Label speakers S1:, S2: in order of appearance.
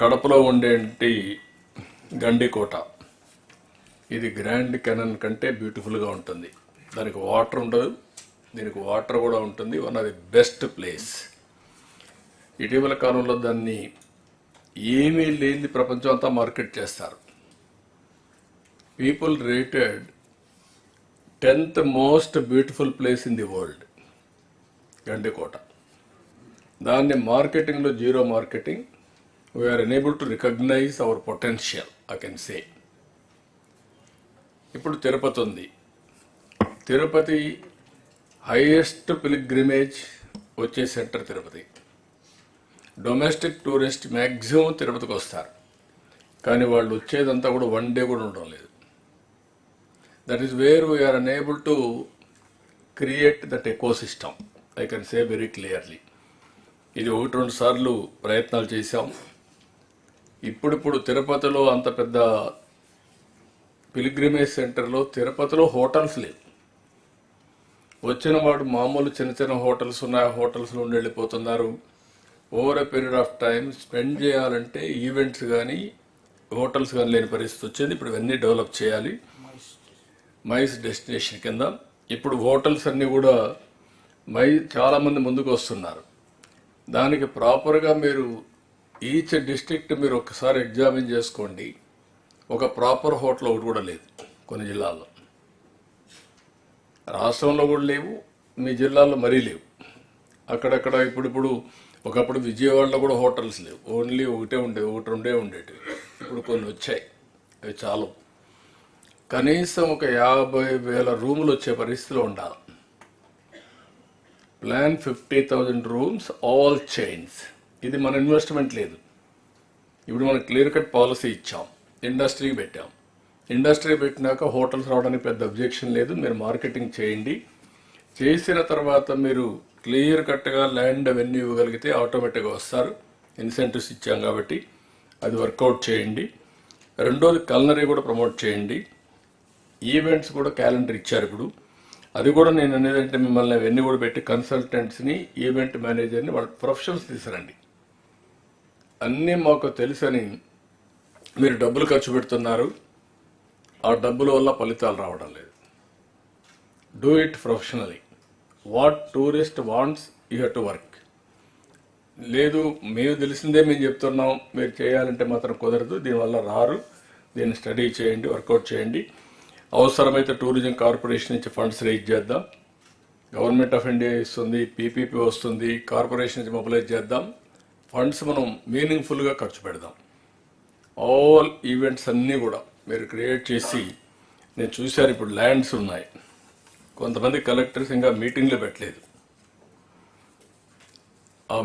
S1: కడపలో ఉండేటి గండికోట. ఇది grand Canaan కంటే బ్యూటిఫుల్గా ఉంటుంది. దానికి వాటర్ ఉండదు. దీనికి వాటర్ కూడా ఉంటుంది. One of the best place. ఇటీవల కాలంలో దాన్ని ఏమీ లేని ప్రపంచం అంతా మార్కెట్ చేస్తారు. People rated tenth most beautiful place in the world Gandikota. దాన్ని మార్కెటింగ్లో zero marketing we are enable to recognise our potential I can say. ఇప్పుడు తిరుపతి ఉంది. తిరుపతి హైయెస్ట్ పిలిగ్రిమేజ్ వచ్చే centre Tirupati. Domestic tourist maximum తిరుపతికి వస్తారు. కానీ వాళ్ళు వచ్చేదంతా కూడా వన్ డే కూడా ఉండడం లేదు. That is where we are unable to create that ecosystem I can say very clearly ఇది ఒకటి రెండు సార్లు ప్రయత్నాలు చేశాం ఇప్పుడిప్పుడు తిరుపతిలో అంత పెద్ద పిలిగ్రిమేజ్ సెంటర్లో తిరుపతిలో హోటల్స్ లేవు. వచ్చిన వాడు మామూలు చిన్న చిన్న హోటల్స్ ఉన్నాయి. ఆ హోటల్స్లో ఉండి వెళ్ళిపోతున్నారు. Over a period of time spend చేయాలంటే ఈవెంట్స్ కానీ హోటల్స్ కానీ లేని పరిస్థితి వచ్చింది. ఇప్పుడు ఇవన్నీ డెవలప్ చేయాలి. మైస్ డెస్టినేషన్ కింద. ఇప్పుడు హోటల్స్ అన్నీ కూడా మై చాలామంది ముందుకు వస్తున్నారు. దానికి ప్రాపర్గా మీరు ఈచ్ డిస్ట్రిక్ట్ మీరు ఒకసారి ఎగ్జామిన్ చేసుకోండి. ఒక ప్రాపర్ హోటల్ ఒకటి కూడా లేదు కొన్ని జిల్లాల్లో. రాష్ట్రంలో కూడా లేవు మీ జిల్లాలో మరీ లేవు. అక్కడక్కడ ఇప్పుడిప్పుడు ఒకప్పుడు విజయవాడలో కూడా హోటల్స్ లేవు. ఓన్లీ ఒకటే ఉండేవి ఒకటి రెండే ఉండేటివి. ఇప్పుడు కొన్ని వచ్చాయి. అవి చాలు కనీసం ఒక యాభై వేల రూములు వచ్చే పరిస్థితిలో ఉండాలి. Plan fifty thousand rooms all chains. ఇది మన ఇన్వెస్ట్మెంట్ లేదు. ఇప్పుడు మనం క్లియర్ కట్ పాలసీ ఇచ్చాం. ఇండస్ట్రీ పెట్టాం. ఇండస్ట్రీ పెట్టినాక హోటల్స్ రావడానికి పెద్ద అబ్జెక్షన్ లేదు. మీరు మార్కెటింగ్ చేయండి. చేసిన తర్వాత మీరు క్లియర్ కట్గా ల్యాండ్ అవన్నీ ఇవ్వగలిగితే ఆటోమేటిక్గా వస్తారు. ఇన్సెంటివ్స్ ఇచ్చాం కాబట్టి అది వర్కౌట్ చేయండి. రెండోది కలనరీ కూడా ప్రమోట్ చేయండి. ఈవెంట్స్ కూడా క్యాలెండర్ ఇచ్చారు ఇప్పుడు. అది కూడా నేను అనేది అంటే మిమ్మల్ని అవన్నీ కూడా పెట్టి కన్సల్టెంట్స్ని ఈవెంట్ మేనేజర్ని వాళ్ళ ప్రొఫెషనల్స్ తీసుకురండి. అన్నీ మాకు తెలుసని మీరు డబ్బులు ఖర్చు పెడుతున్నారు. ఆ డబ్బుల వల్ల ఫలితాలు రావడం లేదు. Do it professionally what tourist wants you have to work లేదు మేము తెలిసిందే మేము చెప్తున్నాం. మీరు చేయాలంటే మాత్రం కుదరదు. దీనివల్ల రారు. దీన్ని స్టడీ చేయండి వర్కౌట్ చేయండి. అవసరమైతే టూరిజం కార్పొరేషన్ నుంచి ఫండ్స్ రేజ్ చేద్దాం. గవర్నమెంట్ ఆఫ్ ఇండియా ఇస్తుంది పీపీపీ వస్తుంది కార్పొరేషన్ నుంచి మొబిలైజ్ చేద్దాం. ఫండ్స్ మనం మీనింగ్ఫుల్గా ఖర్చు పెడదాం. ఆల్ ఈవెంట్స్ అన్నీ కూడా మీరు క్రియేట్ చేసి నేను చూశాను ఇప్పుడు ల్యాండ్స్ ఉన్నాయి. కొంతమంది కలెక్టర్స్ ఇంకా మీటింగ్లు పెట్టలేదు. ఆ